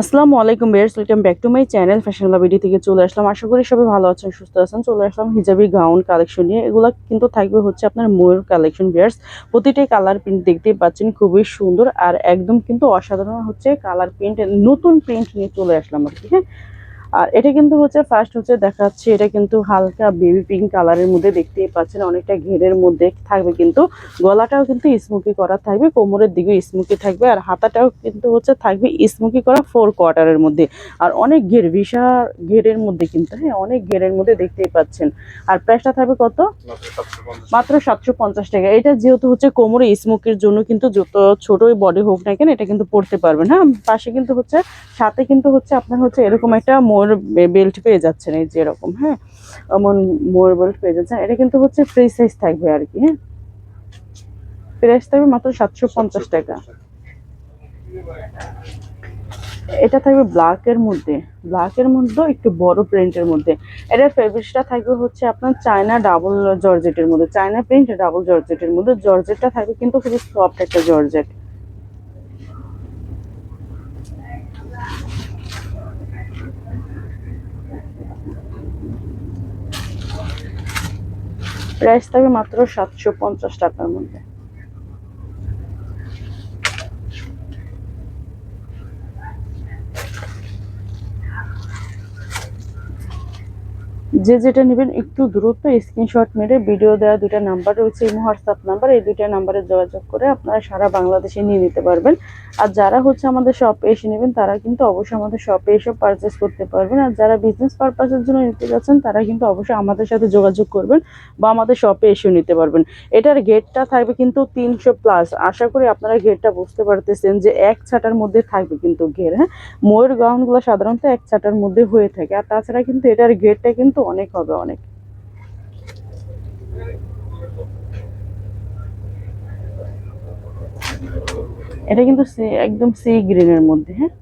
আসসালামু আলাইকুম viewers welcome back to my channel fashion video থেকে চলে আসলাম। আশা করি সবাই ভালো আছেন, সুস্থ আছেন। চলে আসলাম হিজাবি গাউন কালেকশন নিয়ে। এগুলো কিন্তু থাকবে হচ্ছে আপনার ময়ূর কালেকশন বেয়ার্স প্রতিটাই কালার প্রিন্ট দেখতেই পাচ্ছেন, খুবই সুন্দর আর একদম কিন্তু অসাধারণ হচ্ছে কালার প্রিন্ট নতুন প্রিন্ট নিয়ে চলে আসলাম আর কি হ্যাঁ? আর এটা কিন্তু হচ্ছে ফার্স্ট হচ্ছে দেখা যাচ্ছে এটা কিন্তু হালকা বেবি পিঙ্ক কালারের মধ্যে দেখতেই পাচ্ছেন, অনেকটা ঘেরের মধ্যে থাকবে কিন্তু গলাটাও কিন্তু স্মোকি করা থাকবে, কোমরের দিকে স্মোকি থাকবে আর হাতাটাও কিন্তু হচ্ছে থাকবে স্মোকি করা ফোর কোয়ার্টারের মধ্যে। আর অনেক ঘের, বিশাল ঘেরের মধ্যে কিন্তু হ্যাঁ অনেক ঘেরের মধ্যে দেখতেই পাচ্ছেন। আর প্রাইসটা থাকবে কত? মাত্র সাতশো পঞ্চাশ টাকা। এটা যেহেতু হচ্ছে কোমরে স্মোকের জন্য কিন্তু যত ছোটই বডি হোক না কেন, এটা কিন্তু পড়তে পারবেন। হ্যাঁ পাশে কিন্তু হচ্ছে, সাথে কিন্তু হচ্ছে আপনার হচ্ছে এরকম একটা মোর বেল্ট পেয়ে যাচ্ছেন এই যে এরকম হ্যাঁ? এমন মোর বেল্ট পেয়ে যাচ্ছেন। এটা কিন্তু হচ্ছে ফ্রি সাইজ থাকবে আর কি হ্যাঁ? প্রাইস থাকবে মাত্র সাতশো পঞ্চাশ টাকা। এটা থাকবে ব্ল্যাকের মধ্যে। ব্ল্যাকের মধ্যে, একটু বড় প্রিন্টের মধ্যে। এটার ফেব্রিক্সটা থাকবে হচ্ছে আপনার চায়না ডাবল জর্জেটের মধ্যে। চায়না প্রিন্ট ডাবল জর্জেটের মধ্যে। জর্জেটটা থাকবে কিন্তু খুবই সফট একটা জর্জেট। প্রাইস থাকবে মাত্র সাতশো পঞ্চাশ টাকার মধ্যে। যে যেটা নেবেন একটু দ্রুত স্ক্রিনশট মেরে ভিডিও দেওয়া দুইটা নাম্বার রয়েছে, এই হোয়াটসঅ্যাপ নাম্বার এই দুইটা নাম্বারে যোগাযোগ করে আপনারা সারা বাংলাদেশে নিয়ে নিতে পারবেন। আর যারা হচ্ছে আমাদের শপে এসে নেবেন, তারা কিন্তু অবশ্যই আমাদের শপে এসে পারচেস করতে পারবেন। আর যারা বিজনেস পারপাসের জন্য নিতে যাচ্ছেন, তারা কিন্তু অবশ্যই আমাদের সাথে যোগাযোগ করবেন বা আমাদের শপে এসেও নিতে পারবেন। এটার গেটটা থাকবে কিন্তু তিনশো প্লাস আশা করি আপনারা গেটটা বুঝতে পারতেছেন যে এক ছাটার মধ্যে থাকবে কিন্তু ঘের হ্যাঁ? ময়ূর গাউনগুলো সাধারণত এক ছাটার মধ্যে হয়ে থাকে। আর তাছাড়া কিন্তু এটার গেটটা কিন্তু অনেক হবে অনেক। এটা কিন্তু সি- একদম সি গ্রিনের মধ্যে হ্যাঁ?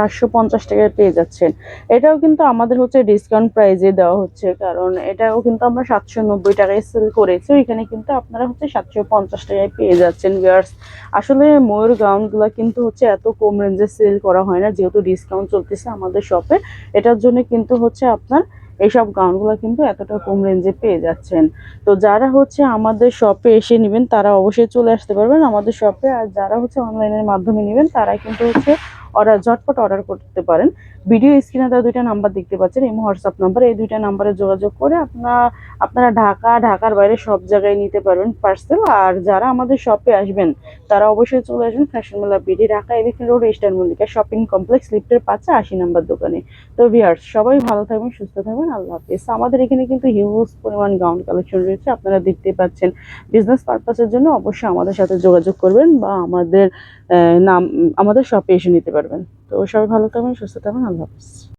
সাতশো পঞ্চাশ টাকায় পেয়ে যাচ্ছেন। এটাও কিন্তু আমাদের হচ্ছে ডিসকাউন্ট প্রাইজে দেওয়া হচ্ছে, কারণ এটাও কিন্তু আমরা সাতশো নব্বই টাকায় সেল করেছি এখানে কিন্তু আপনারা হচ্ছে সাতশো পঞ্চাশ টাকায় পেয়ে যাচ্ছেন ভিউয়ার্স আসলে ময়ূর গাউনগুলো কিন্তু হচ্ছে এত কম রেঞ্জে সেল করা হয় না, যেহেতু ডিসকাউন্ট চলতেছে আমাদের শপে এটার জন্য কিন্তু হচ্ছে আপনার এইসব গাউনগুলো কিন্তু এতটা কম রেঞ্জে পেয়ে যাচ্ছেন। তো যারা হচ্ছে আমাদের শপে এসে নেবেন, তারা অবশ্যই চলে আসতে পারবেন আমাদের শপে আর যারা হচ্ছে অনলাইনের মাধ্যমে নেবেন, তারা কিন্তু হচ্ছে অর্ডার ঝটপট অর্ডার করতে পারেন। ভিডিও স্ক্রিনে দেওয়া দুইটা নাম্বার দেখতে পাচ্ছেন, এই হোয়াটসঅ্যাপ নাম্বার এই দুইটা নাম্বারে যোগাযোগ করে আপনার, আপনারা ঢাকা, ঢাকার বাইরে সব জায়গায় নিতে পারবেন পার্সেল আর যারা আমাদের শপে আসবেন, তারা অবশ্যই চলে আসবেন fashion Mela BD Dhaka elephant road Eastern Mallika shopping complex লিফটের পাশে আশি নাম্বার দোকানে। তো ভিয়ার্স সবাই ভালো থাকবেন, সুস্থ থাকবেন, আল্লাহ হাফিজ। আমাদের এখানে কিন্তু হিউজ পরিমাণ গাউন কালেকশন রয়েছে, আপনারা দেখতে পাচ্ছেন। বিজনেস পারপাসের জন্য অবশ্যই আমাদের সাথে যোগাযোগ করবেন বা আমাদের নাম, আমাদের শপে এসে নিতে পারবেন তো সবাই ভালো থাকবেন সুস্থ থাকবেন আল্লাহ হাফিজ।